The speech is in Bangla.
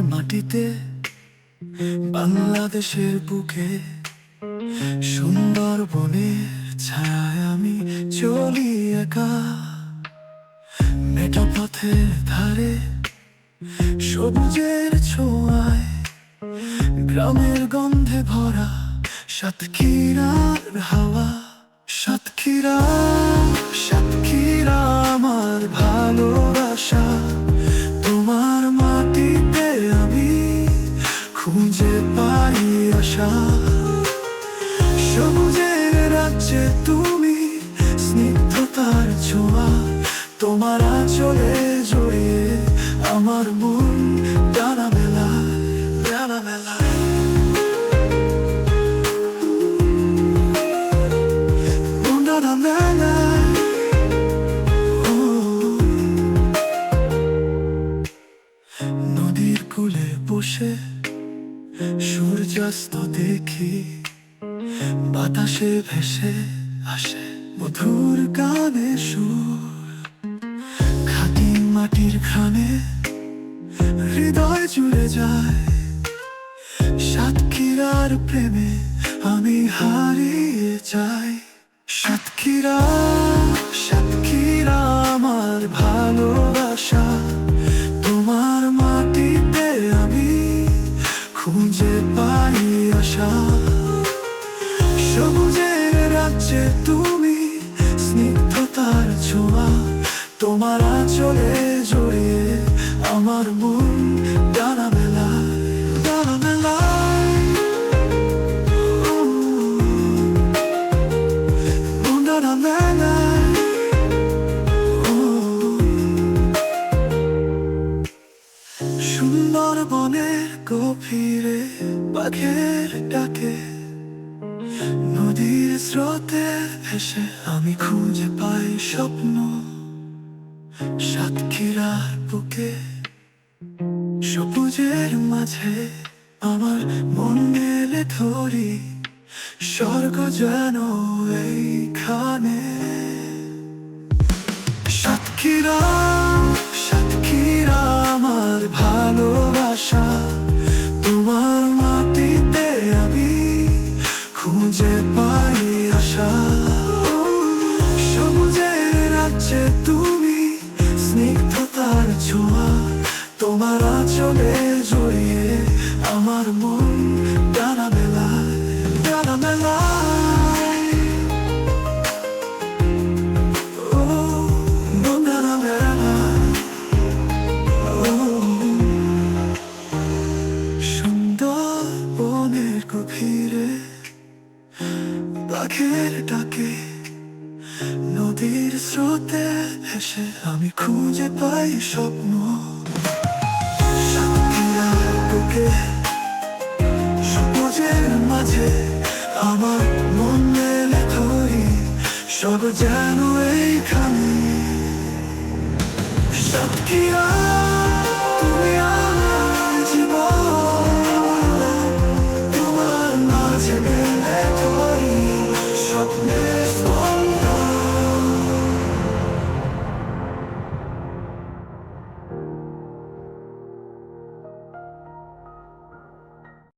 মাটিতে বাংলাদেশের বুকে সুন্দর বনের ছায় আমি চলি একা। মেটা পথের ধারে সবুজের ছোঁয়ায় গ্রামের গন্ধে ভরা সাতক্ষীরার হাওয়া। সাতক্ষীরা সাতক্ষীরা খুঁজে পাই আশা সবুজের রাজ্যে তুমি স্নিগ্ধতার ছোঁয়া তোমার সূর্যাস্ত দেখি বাতাসে ভেসে আসে মধুর গানে সুর। খাটি মাটির খানে হৃদয় জুড়ে যায়। সাতক্ষীরার প্রেমে আমি হারিয়ে যাই। সাতক্ষীরা সাতক্ষীরা পাই আশা। সবুজের রাজ্যে তুমি স্নিগ্ধতার ছোঁয়া। তোমার আঁচলে গভীরে বাঘের ডাকে, নদীর স্রোতে ভেসে আমি খুঁজে পাই স্বপ্ন সাতক্ষীরার বুকে। সবুজের মাঝে আমার মন মেলে ধরি স্বর্গ যেন এইখানে। সাতক্ষীরা তুমি স্নিগ্ধতার ছোঁয়া, তোমার আঁচলে জড়িয়ে আমার মন ডানা মেলায় ডানা মেলায়। ও সুন্দর বনের গভীরে, বাঘের ডাকে, নদীর স্রোতে ভেসে আমি খুঁজে পাই স্বপ্ন। বুকে সবুজের মাঝে আমার মন মেলে ধরি, সব যেন এইখানে। সাতক্ষীরা